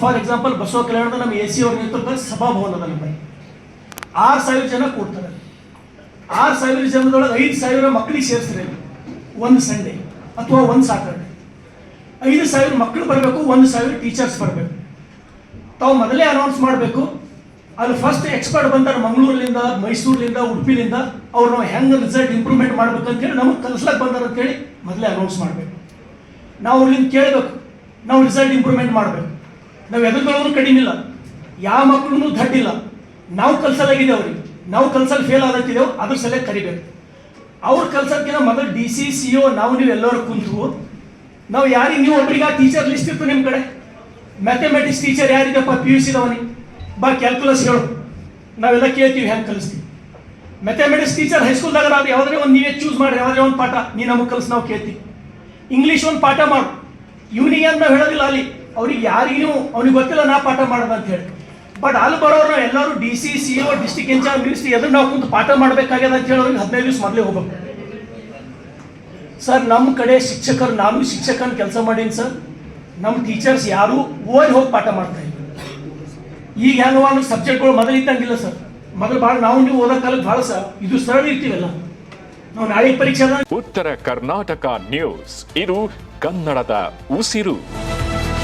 For example Basava ಕಲ್ಯಾಣದ ನಮ್ಮ A C ಅವ್ರ ನೇತೃತ್ವದಲ್ಲಿ ಸಭಾಭವನದಲ್ಲಿ ನಮ್ಮ ಆರು ಸಾವಿರ ಜನ ಕೂಡ್ತಾರೆ. ಆರು ಸಾವಿರ ಜನದೊಳಗೆ ಐದು ಸಾವಿರ ಮಕ್ಕಳಿಗೆ ಸೇರಿಸ್ತಾರೆ ಒಂದು ಸಂಡೇ ಅಥವಾ ಒಂದು ಸಾಟರ್ಡೆ ಐದು ಸಾವಿರ ಮಕ್ಕಳು ಬರಬೇಕು, ಒಂದು ಸಾವಿರ ಟೀಚರ್ಸ್ ಬರಬೇಕು. ತಾವು ಮೊದಲೇ ಅನೌನ್ಸ್ ಮಾಡಬೇಕು ಅಲ್ಲಿ ಫಸ್ಟ್ ಎಕ್ಸ್ಪರ್ಟ್ ಬಂದಾರೆ ಮಂಗಳೂರಿನಿಂದ ಮೈಸೂರಿನಿಂದ ಉಡುಪಿನಿಂದ ಅವ್ರು ನಾವು ಹೆಂಗೆ ರಿಸಲ್ಟ್ ಇಂಪ್ರೂವ್ಮೆಂಟ್ ಮಾಡ್ಬೇಕು ಅಂತೇಳಿ ನಮಗೆ ಕಲಿಸ್ಲಕ್ಕೆ ಬಂದಾರೆ ಅಂತೇಳಿ ಮೊದಲೇ ಅನೌನ್ಸ್ ಮಾಡಬೇಕು. ನಾವು ಅವ್ರಿಂದ ಕೇಳಬೇಕು, ನಾವು ರಿಸಲ್ಟ್ ಇಂಪ್ರೂವ್ಮೆಂಟ್ ಮಾಡಬೇಕು. ನಾವು ಎದ್ರ ಕಡಿಮೆ ಇಲ್ಲ ಯಾವ ಮಕ್ಕಳು ದಡ್ಡಿಲ್ಲ. ನಾವು ಕಲ್ಸಲಾಗಿದೆ ಅವ್ರಿಗೆ. ನಾವು ಕಲ್ಸಲ್ಲಿ ಫೇಲ್ ಆದಂತಿದ್ದೇವೆ ಅದ್ರ ಸಲೇ ಕರಿಬೇಕು. ಅವ್ರು ಕಲ್ಸೋದಕ್ಕಿಂತ ಮೊದಲು ಡಿ ಸಿ ಸಿ ಒ ನಾವು ನೀವು ಎಲ್ಲರೂ ಕುಂತು ನಾವು ಯಾರಿಗೆ ನೀವು ಒಬ್ಬರಿಗೆ ಟೀಚರ್ ಲಿಸ್ಟ್ ಇತ್ತು ನಿಮ್ಮ ಕಡೆ? ಮ್ಯಾಥಮೆಟಿಕ್ಸ್ ಟೀಚರ್ ಯಾರಿದೆಪ್ಪ ಪಿ ಯು ಸಿದವನಿ ಬಾ ಕ್ಯಾಲ್ಕುಲಸ್ ಹೇಳು. ನಾವೆಲ್ಲ ಕೇಳ್ತೀವಿ ಹೆಂಗೆ ಕಲಿಸ್ತೀವಿ ಮ್ಯಾಥಮೆಟಿಕ್ಸ್ ಟೀಚರ್ ಹೈಸ್ಕೂಲ್ದಾಗ ನಾವು ಯಾವುದೇ ಒಂದು ನೀವೇ ಚೂಸ್ ಮಾಡಿ ಯಾವುದೇ ಒಂದು ಪಾಠ ನೀ ನಮಗೆ ಕಲಿಸಿ, ನಾವು ಕೇಳ್ತೀವಿ. ಇಂಗ್ಲೀಷ್ ಒಂದು ಪಾಠ ಮಾಡು. ಇವನಿಗೆ ಅಂತ ನಾವು ಹೇಳೋದಿಲ್ಲ ಅಲ್ಲಿ. ಅವ್ರಿಗೆ ಯಾರಿಗೂ ಅವ್ನಿಗೆ ಗೊತ್ತಿಲ್ಲ ನಾ ಪಾಠ ಮಾಡೋದು ಅಂತ ಹೇಳಿ. ಬಟ್ ಅಲ್ಲಿ ಬರೋರು ಎಲ್ಲರೂ D C C O district in charge ministry ಎದುರು ನಾವು ಕುಂತು ಪಾಠ ಮಾಡಬೇಕಾಗ್ಯದ ಅಂತ ಹೇಳಿ ಅವ್ರಿಗೆ ಹದಿನೈದು ದಿವಸ ಮೊದಲೇ ಹೋಗ್ಬೇಕು. ಸರ್ ನಮ್ಮ ಕಡೆ ಶಿಕ್ಷಕರು, ನಾನು ಶಿಕ್ಷಕನ ಕೆಲಸ ಮಾಡೀನಿ ಸರ್ ನಮ್ಮ ಟೀಚರ್ಸ್ ಯಾರು ಓದಿ ಹೋಗಿ ಪಾಠ ಮಾಡ್ತಾ ಇಲ್ಲ. ಈಗ ಹೆಂಗ ಸಬ್ಜೆಕ್ಟ್ಗಳು ಮೊದಲು ಇದ್ದಂಗಿಲ್ಲ ಸರ್ ಮೊದಲು ಭಾಳ ನಾವು ನೀವು ಓದೋ ಕಾಲಕ್ಕೆ ಭಾಳ ಸರ್ ಇದು ಸರಳ ಇರ್ತೀವಲ್ಲ. ನಾವು ನಾಳೆ ಪರೀಕ್ಷೆ ಉತ್ತರ ಕರ್ನಾಟಕ ನ್ಯೂಸ್ ಇದು ಕನ್ನಡದ ಉಸಿರು.